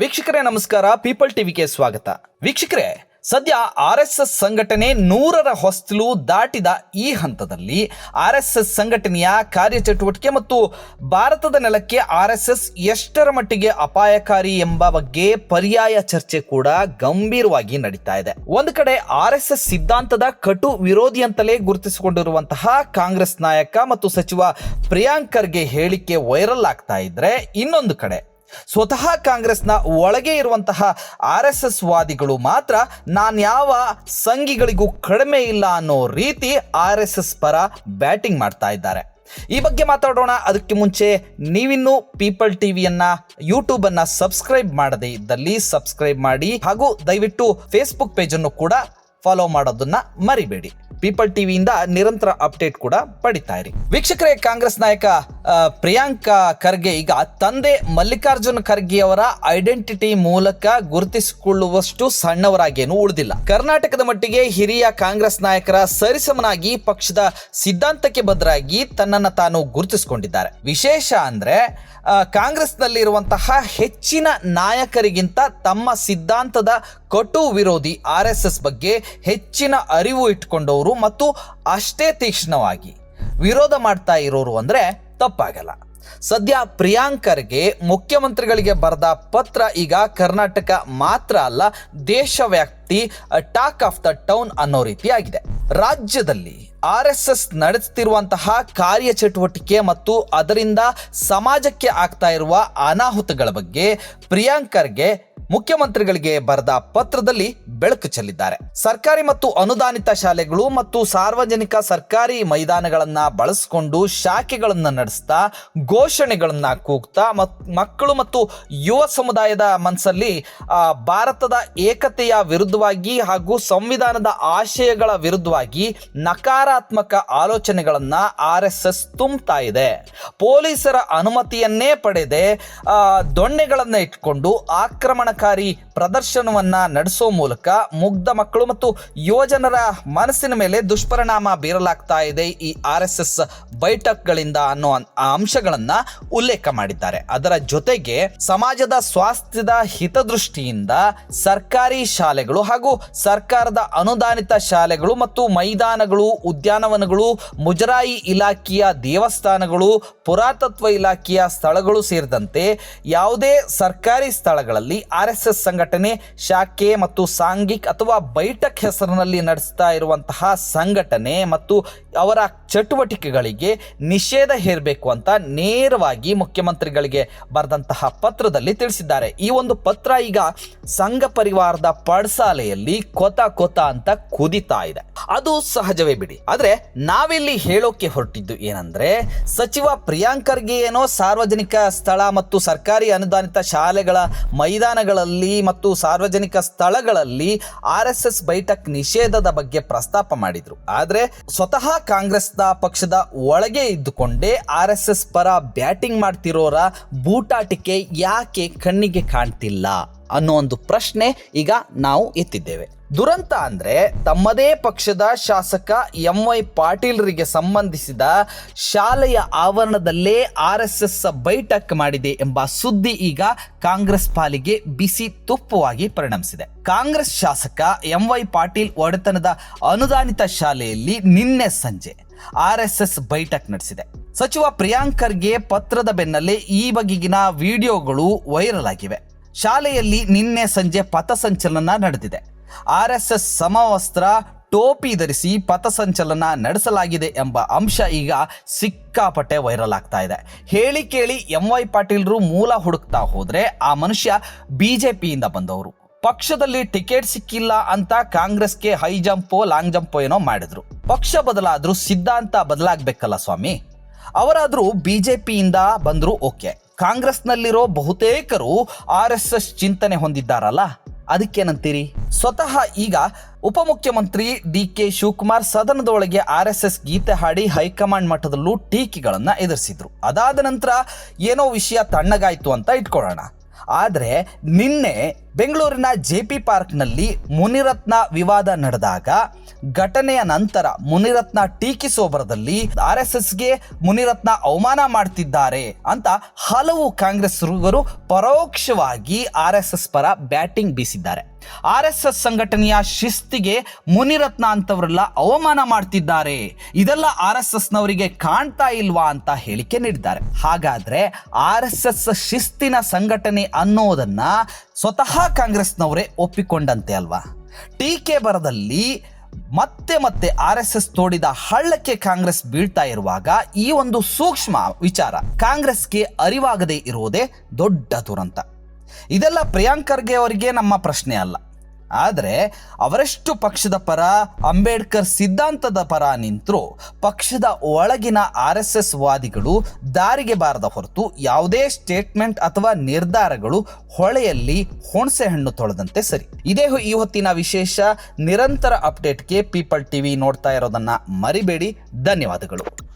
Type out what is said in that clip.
ವೀಕ್ಷಕರೇ, ನಮಸ್ಕಾರ. ಪೀಪಲ್ ಟಿವಿಗೆ ಸ್ವಾಗತ. ವೀಕ್ಷಕರೇ, ಸದ್ಯ ಆರ್ ಎಸ್ ಎಸ್ ಸಂಘಟನೆ ನೂರರ ಹೊಸ್ತಲು ದಾಟಿದ ಈ ಹಂತದಲ್ಲಿ ಆರ್ ಎಸ್ ಎಸ್ ಸಂಘಟನೆಯ ಕಾರ್ಯಚಟುವಟಿಕೆ ಮತ್ತು ಭಾರತದ ನೆಲಕ್ಕೆ ಆರ್ ಎಸ್ ಎಸ್ ಎಷ್ಟರ ಮಟ್ಟಿಗೆ ಅಪಾಯಕಾರಿ ಎಂಬ ಬಗ್ಗೆ ಪರ್ಯಾಯ ಚರ್ಚೆ ಕೂಡ ಗಂಭೀರವಾಗಿ ನಡೀತಾ ಇದೆ. ಒಂದು ಕಡೆ ಆರ್ ಎಸ್ ಎಸ್ ಸಿದ್ಧಾಂತದ ಕಟು ವಿರೋಧಿ ಅಂತಲೇ ಗುರುತಿಸಿಕೊಂಡಿರುವಂತಹ ಕಾಂಗ್ರೆಸ್ ನಾಯಕ ಮತ್ತು ಸಚಿವ ಪ್ರಿಯಾಂಕರ್ಗೆ ಹೇಳಿಕೆ ವೈರಲ್ ಆಗ್ತಾ ಇದ್ರೆ ಇನ್ನೊಂದು ಕಡೆ ಸ್ವತಃ ಕಾಂಗ್ರೆಸ್ನ ಒಳಗೆ ಇರುವಂತಹ ಆರ್ ಎಸ್ ಎಸ್ ವಾದಿಗಳು ಮಾತ್ರ ನಾನು ಯಾವ ಸಂಘಿಗಳಿಗೂ ಕಡಿಮೆ ಇಲ್ಲ ಅನ್ನೋ ರೀತಿ ಆರ್ ಎಸ್ ಎಸ್ ಪರ ಬ್ಯಾಟಿಂಗ್ ಮಾಡ್ತಾ ಇದ್ದಾರೆ. ಈ ಬಗ್ಗೆ ಮಾತಾಡೋಣ. ಅದಕ್ಕೆ ಮುಂಚೆ ನೀವಿನ್ನೂ ಪೀಪಲ್ ಟಿವಿಯನ್ನ ಯೂಟ್ಯೂಬ್ ಅನ್ನ ಸಬ್ಸ್ಕ್ರೈಬ್ ಮಾಡದೇ ಇದ್ದಲ್ಲಿ ಸಬ್ಸ್ಕ್ರೈಬ್ ಮಾಡಿ ಹಾಗೂ ದಯವಿಟ್ಟು ಫೇಸ್ಬುಕ್ ಪೇಜ್ ಅನ್ನು ಕೂಡ ಫಾಲೋ ಮಾಡೋದನ್ನ ಮರಿಬೇಡಿ. ಪೀಪಲ್ ಟಿವಿಯಿಂದ ನಿರಂತರ ಅಪ್ಡೇಟ್ ಕೂಡ ಪಡಿತಾ ಇರಿ. ವೀಕ್ಷಕರೇ, ಕಾಂಗ್ರೆಸ್ ನಾಯಕ ಪ್ರಿಯಾಂಕಾ ಖರ್ಗೆ ಈಗ ತಂದೆ ಮಲ್ಲಿಕಾರ್ಜುನ ಖರ್ಗೆ ಅವರ ಐಡೆಂಟಿಟಿ ಮೂಲಕ ಗುರುತಿಸಿಕೊಳ್ಳುವಷ್ಟು ಸಣ್ಣವರಾಗೇನು ಉಳಿದಿಲ್ಲ. ಕರ್ನಾಟಕದ ಮಟ್ಟಿಗೆ ಹಿರಿಯ ಕಾಂಗ್ರೆಸ್ ನಾಯಕರ ಸರಿಸಮನಾಗಿ ಪಕ್ಷದ ಸಿದ್ಧಾಂತಕ್ಕೆ ಬದಲಾಗಿ ತನ್ನನ್ನು ತಾನು ಗುರುತಿಸಿಕೊಂಡಿದ್ದಾರೆ. ವಿಶೇಷ ಅಂದ್ರೆ ಕಾಂಗ್ರೆಸ್ನಲ್ಲಿರುವಂತಹ ಹೆಚ್ಚಿನ ನಾಯಕರಿಗಿಂತ ತಮ್ಮ ಸಿದ್ಧಾಂತದ ಕಟು ವಿರೋಧಿ ಆರ್ ಎಸ್ ಎಸ್ ಬಗ್ಗೆ ಹೆಚ್ಚಿನ ಅರಿವು ಇಟ್ಕೊಂಡವರು ಮತ್ತು ಅಷ್ಟೇ ತೀಕ್ಷ್ಣವಾಗಿ ವಿರೋಧ ಮಾಡ್ತಾ ಇರೋರು ಅಂದರೆ ತಪ್ಪಾಗಲ್ಲ. ಸದ್ಯ ಪ್ರಿಯಾಂಕರ್ಗೆ ಮುಖ್ಯಮಂತ್ರಿಗಳಿಗೆ ಬರೆದ ಪತ್ರ ಈಗ ಕರ್ನಾಟಕ ಮಾತ್ರ ಅಲ್ಲ ದೇಶವ್ಯಾಪ್ತಿ ಟಾಕ್ ಆಫ್ ದ ಟೌನ್ ಅನ್ನೋ ರೀತಿಯಾಗಿದೆ. ರಾಜ್ಯದಲ್ಲಿ ಆರ್ ಎಸ್ ಎಸ್ ನಡೆಸುತ್ತಿರುವಂತಹ ಕಾರ್ಯಚಟುವಟಿಕೆ ಮತ್ತು ಅದರಿಂದ ಸಮಾಜಕ್ಕೆ ಆಗ್ತಾ ಇರುವ ಅನಾಹುತಗಳ ಬಗ್ಗೆ ಪ್ರಿಯಾಂಕರ್ಗೆ ಮುಖ್ಯಮಂತ್ರಿಗಳಿಗೆ ಬರೆದ ಪತ್ರದಲ್ಲಿ ಬೆಳಕು ಚೆಲ್ಲಿದ್ದಾರೆ. ಸರ್ಕಾರಿ ಮತ್ತು ಅನುದಾನಿತ ಶಾಲೆಗಳು ಮತ್ತು ಸಾರ್ವಜನಿಕ ಸರ್ಕಾರಿ ಮೈದಾನಗಳನ್ನ ಬಳಸಿಕೊಂಡು ಶಾಖೆಗಳನ್ನ ನಡೆಸ್ತಾ, ಘೋಷಣೆಗಳನ್ನ ಕೂಗ್ತಾ ಮಕ್ಕಳು ಮತ್ತು ಯುವ ಸಮುದಾಯದ ಮನಸ್ಸಲ್ಲಿ ಭಾರತದ ಏಕತೆಯ ವಿರುದ್ಧವಾಗಿ ಹಾಗೂ ಸಂವಿಧಾನದ ಆಶಯಗಳ ವಿರುದ್ಧವಾಗಿ ನಕಾರಾತ್ಮಕ ಆಲೋಚನೆಗಳನ್ನ ಆರ್ ಎಸ್ ಎಸ್ ತುಂಬ್ತಾ ಇದೆ. ಪೊಲೀಸರ ಅನುಮತಿಯನ್ನೇ ಪಡೆದೆ ದೊಣ್ಣೆಗಳನ್ನು ಇಟ್ಕೊಂಡು ಆಕ್ರಮಣಕಾರಿ ಪ್ರದರ್ಶನವನ್ನ ನಡೆಸೋ ಮೂಲಕ ಮುಗ್ಧ ಮಕ್ಕಳು ಮತ್ತು ಯುವಜನರ ಮನಸ್ಸಿನ ಮೇಲೆ ದುಷ್ಪರಿಣಾಮ ಬೀರಲಾಗ್ತಾ ಇದೆ ಈ ಆರ್ ಎಸ್ ಎಸ್ ಬೈಠಕ್ಗಳಿಂದ ಅನ್ನೋ ಅಂಶಗಳನ್ನ ಉಲ್ಲೇಖ ಮಾಡಿದ್ದಾರೆ. ಅದರ ಜೊತೆಗೆ ಸಮಾಜದ ಸ್ವಾಸ್ಥ್ಯದ ಹಿತದೃಷ್ಟಿಯಿಂದ ಸರ್ಕಾರಿ ಶಾಲೆಗಳು ಹಾಗೂ ಸರ್ಕಾರದ ಅನುದಾನಿತ ಶಾಲೆಗಳು ಮತ್ತು ಮೈದಾನಗಳು, ಉದ್ಯಾನವನಗಳು, ಮುಜರಾಯಿ ಇಲಾಖೆಯ ದೇವಸ್ಥಾನಗಳು, ಪುರಾತತ್ವ ಇಲಾಖೆಯ ಸ್ಥಳಗಳು ಸೇರಿದಂತೆ ಯಾವುದೇ ಸರ್ಕಾರಿ ಸ್ಥಳಗಳಲ್ಲಿ ಆರ್ ಎಸ್ ಸಂಘಟನೆ ಶಾಖೆ ಮತ್ತು ಸಾಂಘಿಕ್ ಅಥವಾ ಬೈಟಕ್ ಹೆಸರಿನಲ್ಲಿ ನಡೆಸ್ತಾ ಇರುವಂತಹ ಸಂಘಟನೆ ಮತ್ತು ಅವರ ಚಟುವಟಿಕೆಗಳಿಗೆ ನಿಷೇಧ ಹೇರಬೇಕು ಅಂತ ನೇರವಾಗಿ ಮುಖ್ಯಮಂತ್ರಿಗಳಿಗೆ ಬರೆದಂತಹ ಪತ್ರದಲ್ಲಿ ತಿಳಿಸಿದ್ದಾರೆ. ಈ ಒಂದು ಪತ್ರ ಈಗ ಸಂಘ ಪರಿವಾರದ ಪಡ್ಸಾಲೆಯಲ್ಲಿ ಕೊತ ಕೊತ ಅಂತ ಕುದಿತಾ ಇದೆ. ಅದು ಸಹಜವೇ ಬಿಡಿ. ಆದ್ರೆ ನಾವಿಲ್ಲಿ ಹೇಳೋಕೆ ಹೊರಟಿದ್ದು ಏನಂದ್ರೆ ಸಚಿವ ಪ್ರಿಯಾಂಕರ್ಗೆ ಏನೋ ಸಾರ್ವಜನಿಕ ಸ್ಥಳ ಮತ್ತು ಸರ್ಕಾರಿ ಅನುದಾನಿತ ಶಾಲೆಗಳ ಮೈದಾನಗಳಲ್ಲಿ ಮತ್ತು ಸಾರ್ವಜನಿಕ ಸ್ಥಳಗಳಲ್ಲಿ ಆರ್ ಎಸ್ ಎಸ್ ಬೈಠಕ್ ನಿಷೇಧದ ಬಗ್ಗೆ ಪ್ರಸ್ತಾಪ ಮಾಡಿದ್ರು. ಆದ್ರೆ ಸ್ವತಃ ಕಾಂಗ್ರೆಸ್ನ ಪಕ್ಷದ ಒಳಗೆ ಇದ್ದುಕೊಂಡೇ ಆರ್ ಎಸ್ ಎಸ್ ಪರ ಬ್ಯಾಟಿಂಗ್ ಮಾಡ್ತಿರೋರ ಬೂಟಾಟಿಕೆ ಯಾಕೆ ಕಣ್ಣಿಗೆ ಕಾಣ್ತಿಲ್ಲ ಅನ್ನೋ ಒಂದು ಪ್ರಶ್ನೆ ಈಗ ನಾವು ಎತ್ತಿದ್ದೇವೆ. ದುರಂತ ಅಂದ್ರೆ ತಮ್ಮದೇ ಪಕ್ಷದ ಶಾಸಕ ಎಂ ವೈ ಪಾಟೀಲ್ರಿಗೆ ಸಂಬಂಧಿಸಿದ ಶಾಲೆಯ ಆವರಣದಲ್ಲೇ ಆರ್ ಎಸ್ ಎಸ್ ಬೈಠಕ್ ಮಾಡಿದೆ ಎಂಬ ಸುದ್ದಿ ಈಗ ಕಾಂಗ್ರೆಸ್ ಪಾಲಿಗೆ ಬಿಸಿ ತುಪ್ಪವಾಗಿ ಪರಿಣಮಿಸಿದೆ. ಕಾಂಗ್ರೆಸ್ ಶಾಸಕ ಎಂ ವೈ ಪಾಟೀಲ್ ಒಡೆತನದ ಅನುದಾನಿತ ಶಾಲೆಯಲ್ಲಿ ನಿನ್ನೆ ಸಂಜೆ ಆರ್ ಎಸ್ ಎಸ್ ಬೈಠಕ್ ನಡೆಸಿದೆ. ಸಚಿವ ಪ್ರಿಯಾಂಕರ್ಗೆ ಪತ್ರದ ಬೆನ್ನಲ್ಲೇ ಈ ಬಗೆಗಿನ ವಿಡಿಯೋಗಳು ವೈರಲ್ ಆಗಿವೆ. ಶಾಲೆಯಲ್ಲಿ ನಿನ್ನೆ ಸಂಜೆ ಪಥಸಂಚಲನ ನಡೆದಿದೆ. ಆರ್ ಎಸ್ ಎಸ್ ಸಮವಸ್ತ್ರ ಟೋಪಿ ಧರಿಸಿ ಪಥಸಂಚಲನ ನಡೆಸಲಾಗಿದೆ ಎಂಬ ಅಂಶ ಈಗ ಸಿಕ್ಕಾಪಟ್ಟೆ ವೈರಲ್ ಆಗ್ತಾ ಇದೆ. ಹೇಳಿ ಕೇಳಿ ಎಂ ವೈ ಪಾಟೀಲ್ರು ಮೂಲ ಹುಡುಕ್ತಾ ಹೋದರೆ ಆ ಮನುಷ್ಯ ಬಿಜೆಪಿಯಿಂದ ಬಂದವರು. ಪಕ್ಷದಲ್ಲಿ ಟಿಕೆಟ್ ಸಿಕ್ಕಿಲ್ಲ ಅಂತ ಕಾಂಗ್ರೆಸ್ಗೆ ಹೈ ಜಂಪೋ, ಲಾಂಗ್ ಜಂಪೋ ಏನೋ ಮಾಡಿದ್ರು. ಪಕ್ಷ ಬದಲಾದ್ರೂ ಸಿದ್ಧಾಂತ ಬದಲಾಗಬೇಕಲ್ಲ ಸ್ವಾಮಿ? ಅವರಾದರೂ ಬಿ ಜೆ ಪಿಯಿಂದ ಬಂದ್ರು ಓಕೆ. ಕಾಂಗ್ರೆಸ್ನಲ್ಲಿರೋ ಬಹುತೇಕರು ಆರ್ ಎಸ್ ಎಸ್ ಚಿಂತನೆ ಹೊಂದಿದ್ದಾರಲ್ಲ? ಅದಕ್ಕೇನಂತೀರಿ? ಸ್ವತಃ ಈಗ ಉಪಮುಖ್ಯಮಂತ್ರಿ ಡಿ ಕೆ ಶಿವಕುಮಾರ್ ಸದನದೊಳಗೆ ಆರ್ ಎಸ್ ಎಸ್ ಗೀತೆ ಹಾಡಿ ಹೈಕಮಾಂಡ್ ಮಟ್ಟದಲ್ಲೂ ಟೀಕೆಗಳನ್ನು ಎದುರಿಸಿದ್ರು. ಅದಾದ ನಂತರ ಏನೋ ವಿಷಯ ತಣ್ಣಗಾಯಿತು ಅಂತ ಇಟ್ಕೊಳ್ಳೋಣ. ಆದರೆ ನಿನ್ನೆ ಬೆಂಗಳೂರಿನ ಜೆ ಪಿ ಪಾರ್ಕ್ನಲ್ಲಿ ಮುನಿರತ್ನ ವಿವಾದ ನಡೆದಾಗ ಘಟನೆಯ ನಂತರ ಮುನಿರತ್ನ ಟೀಕಿಸೋಬರದಲ್ಲಿ ಆರ್ ಎಸ್ ಎಸ್ಗೆ ಮುನಿರತ್ನ ಅವಮಾನ ಮಾಡ್ತಿದ್ದಾರೆ ಅಂತ ಹಲವು ಕಾಂಗ್ರೆಸ್ ಕಾಂಗ್ರೆಸ್ಸಿಗರು ಪರೋಕ್ಷವಾಗಿ ಆರ್ ಎಸ್ ಎಸ್ ಪರ ಬ್ಯಾಟಿಂಗ್ ಬೀಸಿದ್ದಾರೆ. ಆರ್ ಎಸ್ ಎಸ್ ಸಂಘಟನೆಯ ಶಿಸ್ತಿಗೆ ಮುನಿರತ್ನ ಅಂತವರೆಲ್ಲ ಅವಮಾನ ಮಾಡ್ತಿದ್ದಾರೆ. ಇದೆಲ್ಲ ಆರ್ ಎಸ್ ಎಸ್ನವರಿಗೆ ಕಾಣ್ತಾ ಇಲ್ವಾ ಅಂತ ಹೇಳಿಕೆ ನೀಡಿದ್ದಾರೆ. ಹಾಗಾದ್ರೆ ಆರ್ ಎಸ್ ಎಸ್ ಶಿಸ್ತಿನ ಸಂಘಟನೆ ಅನ್ನೋದನ್ನ ಸ್ವತಃ ಕಾಂಗ್ರೆಸ್ನವರೇ ಒಪ್ಪಿಕೊಂಡಂತೆ ಅಲ್ವಾ? ಟೀಕೆ ಬರದಲ್ಲಿ ಮತ್ತೆ ಮತ್ತೆ ಆರ್ ಎಸ್ ಎಸ್ ತೋಡಿದ ಹಳ್ಳಕ್ಕೆ ಕಾಂಗ್ರೆಸ್ ಬೀಳ್ತಾ ಇರುವಾಗ ಈ ಒಂದು ಸೂಕ್ಷ್ಮ ವಿಚಾರ ಕಾಂಗ್ರೆಸ್ಗೆ ಅರಿವಾಗದೇ ಇರುವುದೇ ದೊಡ್ಡ ದುರಂತ. ಇದೆಲ್ಲ ಪ್ರಿಯಾಂಕ್ ಖರ್ಗೆ ಅವರಿಗೆ ನಮ್ಮ ಪ್ರಶ್ನೆ ಅಲ್ಲ. ಆದರೆ ಅವರೆಷ್ಟು ಪಕ್ಷದ ಪರ, ಅಂಬೇಡ್ಕರ್ ಸಿದ್ಧಾಂತದ ಪರ ನಿಂತರೂ, ಪಕ್ಷದ ಒಳಗಿನ ಆರ್ ಎಸ್ ಎಸ್ ವಾದಿಗಳು ದಾರಿಗೆ ಬಾರದ ಹೊರತು ಯಾವುದೇ ಸ್ಟೇಟ್ಮೆಂಟ್ ಅಥವಾ ನಿರ್ಧಾರಗಳು ಹೊಳೆಯಲ್ಲಿ ಹುಣಸೆ ಹಣ್ಣು ತೊಳೆದಂತೆ ಸರಿ. ಇದೇ ಈ ಹೊತ್ತಿನ ವಿಶೇಷ ನಿರಂತರ ಅಪ್ಡೇಟ್ಗೆ ಪೀಪಲ್ ಟಿವಿ ನೋಡ್ತಾ ಇರೋದನ್ನ ಮರಿಬೇಡಿ. ಧನ್ಯವಾದಗಳು.